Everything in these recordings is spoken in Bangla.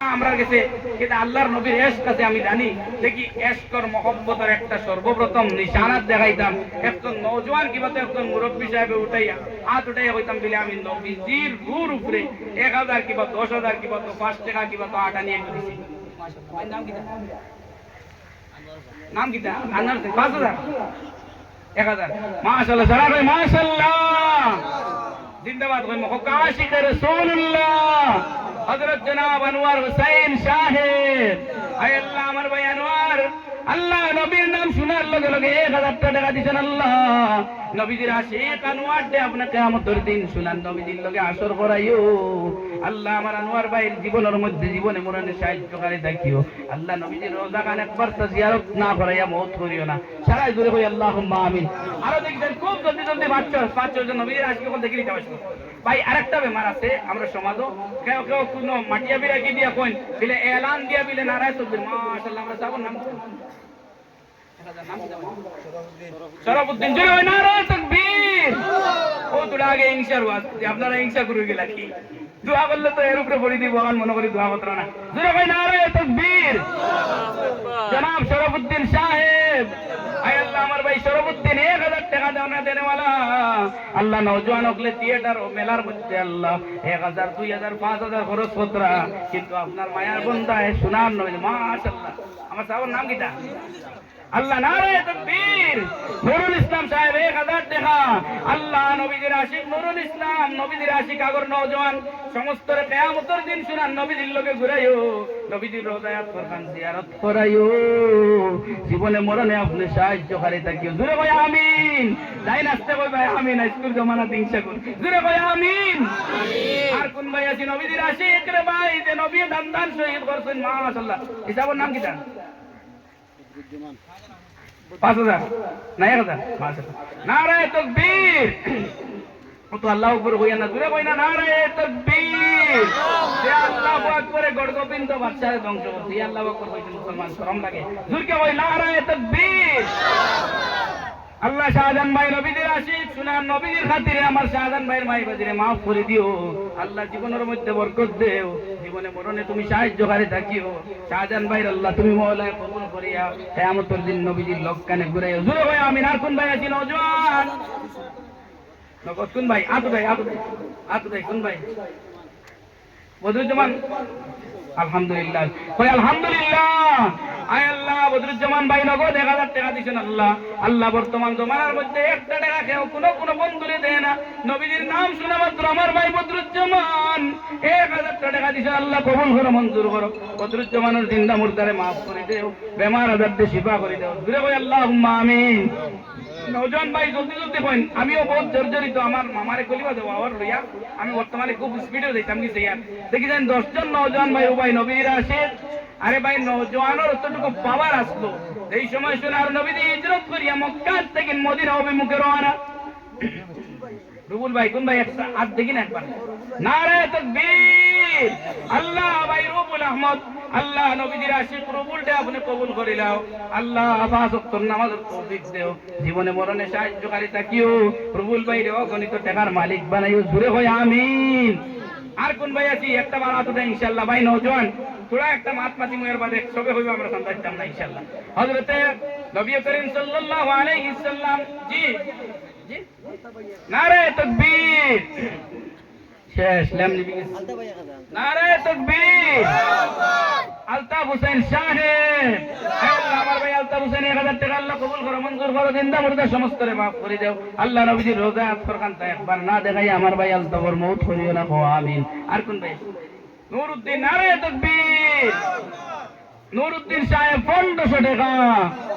আমরা গেছে কিন্তু আল্লাহর নবীর এশ কাছে আমি জানি, দেখি এশকর মহব্বতের একটা সর্বপ্রথম নিশানাত দেখাইতাম। একজন নৌজওয়ান কিবা তো একজন মুরব্বী সাহেবে উঠাইয়া হাত উঠাইয়া হইতাম বলে আমি নবীজির রুর উপরে এক হাজার কিবা, দশ হাজার কিবা, তো পাঁচ টাকা কিবা, তো আটা নিয়ে দিছি নাম কিটা আনার পাঁচ হাজার? এক হাজার। মাশাল্লাহ সারা ভাই মাশাল্লাহ জিন্দাবাদ কই মহকা আশিক হযরত জনাব আনোয়ার হুসাইন আয় আল্লাহ আমার ভাই আনোয়ার। আল্লাহ নবীর নাম নবীজির আশিক নবীজির নবীজির খুব জলদি জলদি বাচ্চা পাঁচ ছজন নিতে আসব ভাই, আরেকটা বেমার আছে, আমরা সমাজও কেউ কেউ কোনো মাটিয়া বিরা কি দিয়া কইন, বিলে এলান দিয়া বিলে নারায় তকবীর মাশাআল্লাহ, আমরা যাব নাম কি? শরফুদ্দিন জুড়ে ওই তকবীর। ও তোরা আগে ওয়াজ আপনারা করে গেলা কি? দোয়া করলে তো এর উপরে দিব, আমার মনে করি দোয়া করতে না। জুড়ে ভাই জনাব শরফুদ্দিন সাহেব, আয় আল্লাহ, আমার ভাই শরফুদ্দিন এক হাজার টাকা দেওয়া না দেনেওয়ালা। আল্লাহ হকলে থিয়েটার ও মেলার মধ্যে আল্লাহ, এক হাজার, দুই হাজার, পাঁচ হাজার খরচ পত্রা কিন্তু আপনার মায়ার বন্ধায় সোনার নয় মাশাল্লাহ আমার সাহেবের নাম কিটা? আল্লাহ নারে তকবীর। নুরুল ইসলাম সাহেব এক হাজার টাকা আল্লাহ নবীদের আশিক নুরুল ইসলাম নবীদের আশিক আগর নওজওয়ান সমস্ত কেয়ামতের দিন শুনান নবীদের লোকে ঘুরাইও নবীদের রোজায়াত ফরকান জিয়ারত করাইও। জীবনে মরণে আপনি সাহায্যকারী থাকিও। জুড়ে ভাই আমিন। যাই নাচতে কই ভাই আমিন স্কুল জমানা হিংসা কর। জুড়ে ভাই আমিন। আর কোন ভাই আছে? নবীদের আশিক রে ভাই যে নবী দান দান শহীদ করছেন মাশাআল্লাহ। হিসাবের নাম কি দান পাঁচ হাজার? না এক হাজার? নারায় তকবীর! ও তো আল্লাহ উপর হইয়া না, দূরে না নারায় তকবীর! যে আল্লাহ আকবরে গড় গোবিন্দ বাদশাহে ধ্বংস করছে আল্লাহ আকবর মুসলমান, শরম লাগে। তকবীর! আল্লাহ শাহজাহান ভাই নবীদের আশিক সুনাম নবীদের খাতিরে আমার শাহজাহান ভাইয়ের মাই বাজিরে মাফ করে দিও। আল্লাহ জীবনের মধ্যে বরকত দেও। জীবনে মরণে তুমি সাহায্য সাহায্যকারী থাকিও। শাহজাহান ভাইয়ের আল্লাহ তুমি মহলায় কবুল করিয়া কেয়ামতের দিন নবীজির লক্কানে ঘুরে জুড়ে ভাই, আমি আর কোন ভাই আছি নজওয়ান কোন ভাই? আতু ভাই আতু ভাই। আতু ভাই, কোন ভাই? বদরুজ্জামান? আলহামদুলিল্লাহ। কই আলহামদুলিল্লাহ। আয় আল্লাহ, বদরুজ্জামান ভাই নগদ এক হাজার টাকা দিছেন আল্লাহ। আল্লাহ বর্তমান জমানার মধ্যে একটা টাকা খেয়েও কোনো কোনো বন্ধুরে দেয় না। নবীজির নাম শুনে মাত্র আমার ভাই বদরুজ্জামান এক হাজার টাকা দিছেন আল্লাহ, কবুল করো, মঞ্জুর করো। বদরুজ্জামানের জিন্দা মুর্দারে মাফ করে দেও, বেমার আজার দিয়ে শিফা করে দেও। দূরে ভাই আল্লাহ আমিন। নজন ভাই জলদি জলদি কইন আমিও বহুত জর্জরিত। আমার মামারে কলিবা দেবো, আবার লইয়া। আমি বর্তমানে খুব স্পিডে যাইতাম কি সেইয়ার দেখি যান দশজন, নজন ভাই, ও ভাই নবীর আসে। আরে ভাই, নজওয়ানের অতটুকু পাওয়ার আসলো। এই সময় শুনে আর নবীদি হিজরত করিয়া মক্কা থেকে মদিনা অভিমুখে রওনা। রুবুল ভাই, কোন ভাই? একটা হাত দেখি না একবার। নারে তকবীর! আহমদ আল্লাহ নবীজির আশিক রুবুলটা আপনি কবুল করিলাও আল্লাহ আফাস উত্তর নামাজের তৌফিক দেও। জীবনে মরণে সাহায্যকারী থাকিও রুবুল ভাই রে অগণিত টাকার মালিক বানাইও জুড়ে হই আমিন। আর কোন ভাই আছি? একটা বার আতুটা ইনশাআল্লাহ। ভাই নওজোয়ান তোরা একটা মাত মাতি মুয়ের বাদে সবে হইবে, আমরা সন্তান না, ইনশাআল্লাহ। হযরতে নবী করিম সাল্লাল্লাহু আলাইহি সাল্লাম, জি জি। নারে তকবীর। আমার ভাই আলতাফ আল্লাহ কবুল করো, মঞ্জুর করো একবার না দেখাই আমার ভাই আলতাফর মৌত করিও না কো আমিন। আর কোন ভাই? নুরুদ্দিন, নারে তকবীর। নুরুদ্দিন সাহেব পনেরোশো টাকা।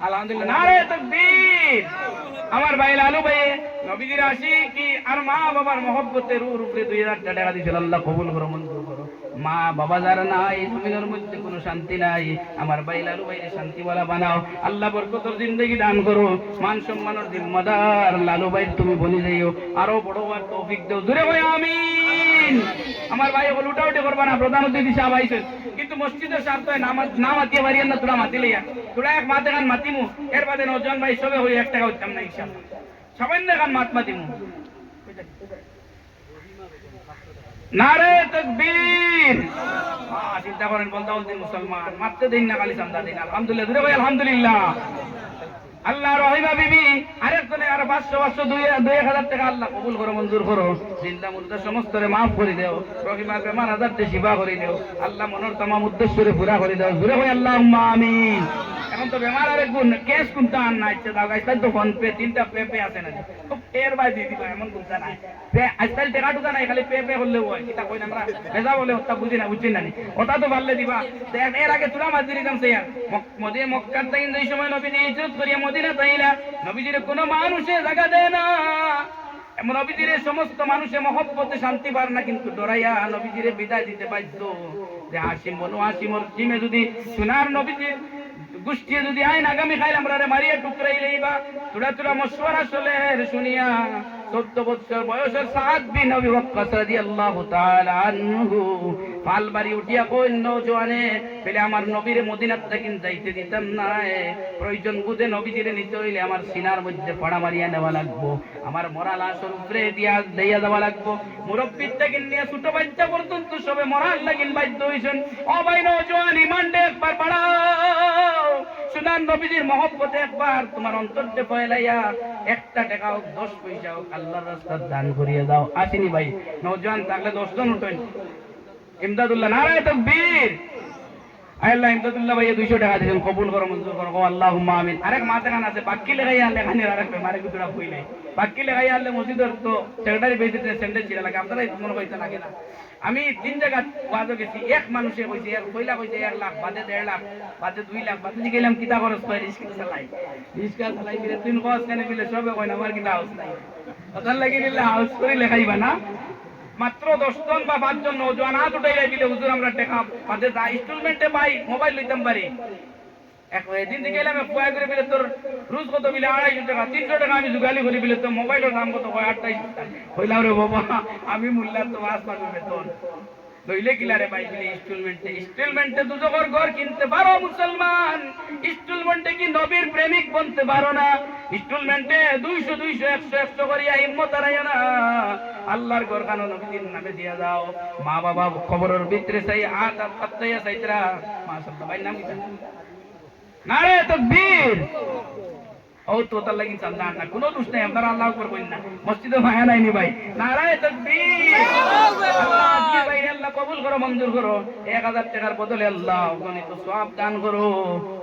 লালু ভাই শান্তি বানাও। আল্লাহ জিন্দগি দান করো। মান সম্মানের জিম্মাদার। লালু ভাই, তুমি বলি যাইও। আরও বড় হওয়ার তৌফিক দেও। জুড়ে ভাই আমিন। আমার ভাই বল উঠা উঠে করবা না। প্রধান অতিথি সাহেব কিন্তু মসজিদের স্বার্থ হয় না মা- না, তোরা মাতি লইয়া তোরা এক মাতে গান মাতিমু, এর বাদে নজন ভাই সবে হই এক টাকা উঠতাম না ইনশাল্লাহ সবাই গান মাত মাতিমু। চিন্তা করেন, বলতে বলতে মুসলমান। মারতে দিন না, খালি চান্দা দিন। আলহামদুলিল্লাহ। দূরে ভাই, আলহামদুলিল্লাহ। আল্লাহ রহিমা বিবি, আরেকজনে আর পাঁচশো পাঁচশো, দুই দুই হাজার টাকা আল্লাহ কবুল করো, মঞ্জুর করো। চিন্তা মুদ্রা সমস্ত মাফ করে দেও, রহিমার বেমার হাজারতে শিবা করে দেও, আল্লাহ মনের তামাম উদ্দেশ্যরে পুরা করে দেও। ঘুরে হয়ে আল্লাহ আমিন। এখন তো বেমার গুণ কেস আন না ইচ্ছে দাও তো ফোন পে, তিনটা পে পে আছে না বাই দিয়ে এমন কোনটা নাই পে, আজকাল টাকা টুকা নাই, খালি পে পে কিতা কই আমরা? ভেজা বলে ওটা বুঝি না না ওটা তো পারলে দিবা। এর- আগে তুলা আর মক্কার তাইন যেই সময় নবী ইজ্জত করিয়া তাইলা নবীজির কোনো মানুষে জায়গা দেয় না। এমন নবীজিরে সমস্ত মানুষে মহব্বতে শান্তি পার না, কিন্তু ডরাইয়া নবীজিরে বিদায় দিতে বাধ্য। যে হাসিম বনু হাসিমর জিমে যদি সোনার নবীজির গোষ্ঠী যদি আইন আগামী খাইল আমরা মারিয়া টুকরাই লইবা। তোরা তোরা মশওয়ারা চলে শুনিয়া চোদ্দ বছর বয়সের সাত বিন অভিভক্ত রাদিয়াল্লাহু তাআলা আনহু পাল বাড়ি উঠিয়া কই নওজোয়ানে পেলে আমার নবীরে মদিনাত থেকে যাইতে দিতাম না। প্রয়োজন বুঝে নবীজিরে নিতে হইলে আমার সিনার মধ্যে পড়া মারিয়া নেওয়া লাগবো। আমার মরা লাশের উপরে দিয়া দিয়া দেওয়া লাগবো। মুরব্বীর থেকে নিয়ে ছোট বাচ্চা পর্যন্ত সবে মরার লাগিন বাধ্য হইছেন। ও ভাই নওজোয়ান ইমানটা একবার বাড়াও সুনান নবীজির মহব্বতে একবার তোমার অন্তরতে ফয়লাইয়া একটা টাকা হোক, দশ পয়সা হোক, আল্লাহর রাস্তার দান করিয়ে দাও। আসেনি ভাই নওজোয়ান থাকলে দশজন উঠেন ইমদাদুল্লাহ নারায় তকবীর। আল্লাহ ইমদাদুল্লাহ টাকা কবুল করো, মঞ্জুর করো। আমিন। আরেক আছে আনলে আরেক বাক্কি লেগাই আনলে মসজিদের তো সেক্রেটারি ছিল লাগে আপনারা লাগে না। আমি তিন জায়গা গেছি, এক মানুষে কইছে, এক কইলা কইছে, এক লাখ বাদে দেড় লাখ বাদে দুই লাখ বাদে গেলাম কিতা খরচ করে রিস্কা চালাই? রিস্কা চালাই মিলে তিন খরচ কেন মিলে সবে কয় না আমার কিনা হাউস নাই। ওটার লাগি হাউস করে লেখাইবা না। মাত্র দশজন বা পাঁচজন নজন হাত উঠাই দিলে হুজুর আমরা টেকা মাঝে যা ইনস্টলমেন্টে পাই মোবাইল লইতাম পারি। এক এদিন থেকে এলাম পুয়া করে বিলে, তোর রুজ কত বিলে? আড়াইশো টাকা, তিনশো টাকা আমি জোগালি করি বিলে, তোর মোবাইলের দাম কত? হয় আটটাই হইলাম রে বাবা, আমি মূল্যায়ন তো আসবার বেতন। লইলে কিলা রে ভাই বিলে, ইনস্টলমেন্টে? ইনস্টলমেন্টে দুজকর ঘর কিনতে পারো মুসলমান। ইনস্টলমেন্টে কি নবীর প্রেমিক বনতে পারো না? ইনস্টলমেন্টে দুইশো দুইশো, একশো একশো করিয়া হিম্মত হারাইও না। আল্লাহর ঘর কানো নবীর নামে দিয়া দাও। মা বাবা খবরের ভিতরে চাই আট আর সপ্তাহে চাইতরা। মাশাআল্লাহ ভাই নাম নারে তকবীর। ও লাগি চান্দা কোনো দোষ নাই, আপনারা আল্লাহ কইন না। মসজিদে মায়া নাইনি ভাই। নারায় তকবীর। আল্লাহ কবুল করো, মঞ্জুর করো। এক হাজার টাকার বদলে আল্লাহ গণিত সব দান করো।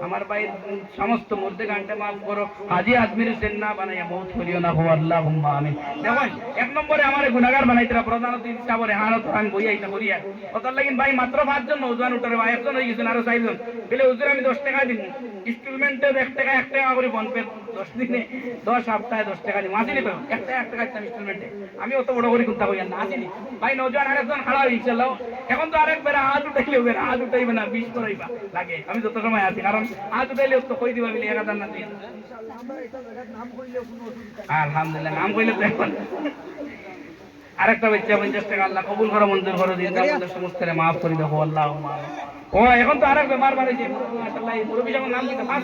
আমার ভাই, সমস্ত গানটা মাফ করো। আজমির হোসেন না বানাইয়া মৌত করিও না হো আল্লাহ হুম্মা আমিন। দেখুন এক নম্বরে আমার গুনাগার বানাইতরা প্রধান অতিথি সাবরে হানত আমি করিয়া। লাগিন ভাই মাত্র পাঁচজন নৌজওয়ান উঠারে, ভাই, একজন হয়ে গেছেন আরও চারজন। বলে হুজুর, আমি দশ টাকা দিব ইনস্টলমেন্টে এক টাকা এক টাকা করে বন পে দশ দিনে দশ সপ্তাহে দশ টাকা দিব। আসিনি পেলাম এক টাকা ইনস্টলমেন্টে আমি অত বড় করে না, আসিনি। ভাই হয়ে ইনশাল্লাহ। এখন তো আরেক বেড়া হাত হাত উঠাইবে না করাইবা লাগে, আমি যত সময় কারণ হাত তো কই দিবা এক হাজার না আলহামদুলিল্লাহ, নাম কইলে তো এখন। আরেকটা বাচ্চা, পঞ্চাশ টাকা, আল্লাহ কবুল করো, মঞ্জুর করো, দিন আমাদের সমস্ত মাফ করে দেখো আল্লাহ ও, এখন তো আরেক বেমার মাশাআল্লাহ, এই মুরব্বি যখন নাম দিতে পাঁচ